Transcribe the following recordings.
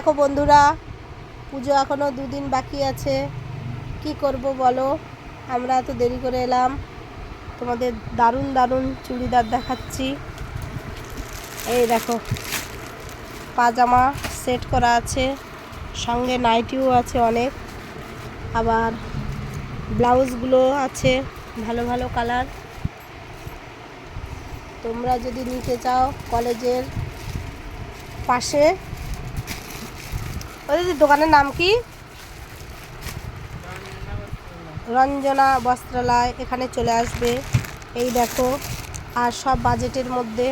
দেখো বন্ধুরা, পুজো এখনও দুদিন বাকি আছে। কি করব বলো? আমরা এত দেরি করে এলাম। তোমাদের দারুণ দারুণ চুড়িদার দেখাচ্ছি। এই দেখো, পাজামা সেট করা আছে। সঙ্গে নাইটিও আছে অনেক। আবার ব্লাউজগুলো আছে, ভালো ভালো কালার। তোমরা যদি নিতে চাও কলেজের পাশে ওই দিদি দোকানের নাম কি? রঞ্জনা বস্ত্রালয়, এখানে চলে আসবে। এই দেখো, আর সব বাজেটের মধ্যে।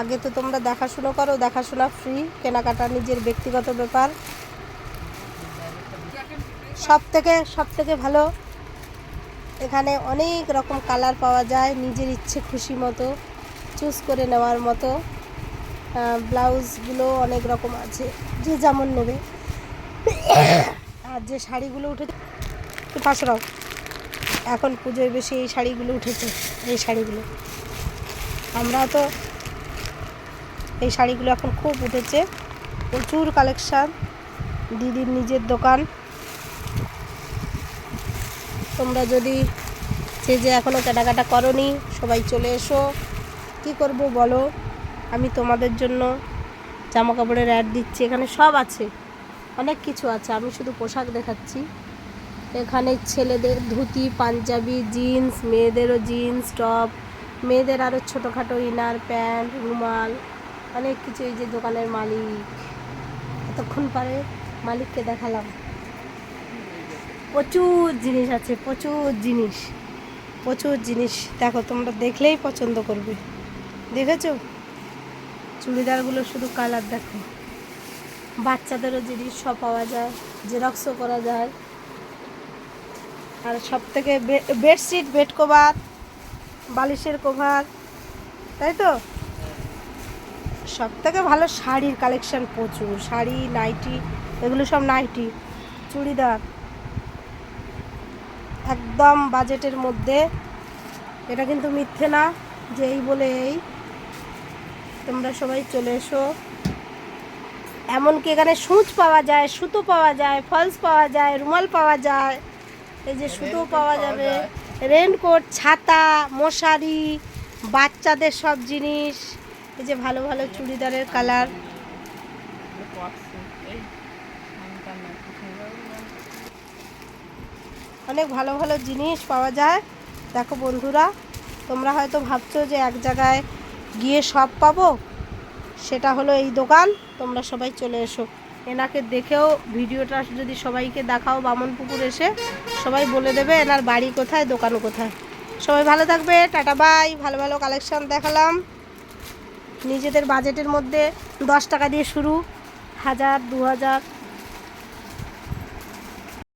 আগে তো তোমরা দেখাশুনো করো, দেখাশোনা ফ্রি কেনাকাটা নিজের ব্যক্তিগত ব্যাপার। সব থেকে সব থেকে ভালো, এখানে অনেক রকম কালার পাওয়া যায়, নিজের ইচ্ছে খুশি মতো চুজ করে নেওয়ার মতো। ব্লাউজগুলো অনেক রকম আছে, যে যেমন নেবে। আর যে শাড়িগুলো উঠেছে পাশে রাও এখন পুজোয় বেশি এই শাড়িগুলো উঠেছে, এই শাড়িগুলো। আমরা তো এই শাড়িগুলো এখন খুব উঠেছে। প্রচুর কালেকশান, দিদির নিজের দোকান। তোমরা যদি সে যে এখনও কেনাকাটা করনি, সবাই চলে এসো। কি করব বলো? আমি তোমাদের জন্য জামা কাপড়ের অ্যাড দিচ্ছি। এখানে সব আছে। অনেক কিছু আছে। আমি শুধু পোশাক দেখাচ্ছি। এখানে ছেলেদের ধুতি, পাঞ্জাবি জিন্স মেয়েদেরও জিন্স টপ মেয়েদের আরও ছোটোখাটো ইনার প্যান্ট রুমাল, অনেক কিছু এই যে দোকানের মালিক। এতক্ষণ পরে মালিককে দেখালাম। প্রচুর জিনিস আছে, প্রচুর জিনিস। প্রচুর জিনিস। দেখো, তোমরা দেখলেই পছন্দ করবে। দেখেছ? চুড়িদারগুলো শুধু কালার দেখো। বাচ্চাদেরও জিনিস সব পাওয়া যায় জেরক্সও করা যায়। আর সব থেকে বেডশিট বেড কভার বালিশের কভার তাই তো? সব থেকে ভালো শাড়ির কালেকশান প্রচুর। শাড়ি, নাইটি, এগুলো সব নাইটি, চুড়িদার। একদম বাজেটের মধ্যে। এটা কিন্তু মিথ্যে না যে এই বলে এই। তোমরা সবাই চলে এসো। এমনকি এখানে সূচ পাওয়া যায় সুতো পাওয়া যায় ফলস পাওয়া যায় রুমাল পাওয়া যায়। এই যে সুতো পাওয়া যাবে। রেনকোট ছাতা মশারি বাচ্চাদের সব জিনিস। এই যে ভালো ভালো চুড়িদারের কালার। অনেক ভালো ভালো জিনিস পাওয়া যায়। দেখো বন্ধুরা তোমরা হয়তো ভাবছ যে এক জায়গায় গিয়ে সব পাবো। সেটা হলো এই দোকান। তোমরা সবাই চলে এসো। এনাকে দেখেও ভিডিওটা যদি সবাইকে দেখাও বামনপুকুর এসে, সবাই বলে দেবে এনার বাড়ি কোথায় দোকান কোথায়। সবাই ভালো থাকবে। Tata, bye. ভালো ভালো কালেকশন দেখালাম। নিজেদের বাজেটের মধ্যে দশ টাকা দিয়ে শুরু। হাজার, দু হাজার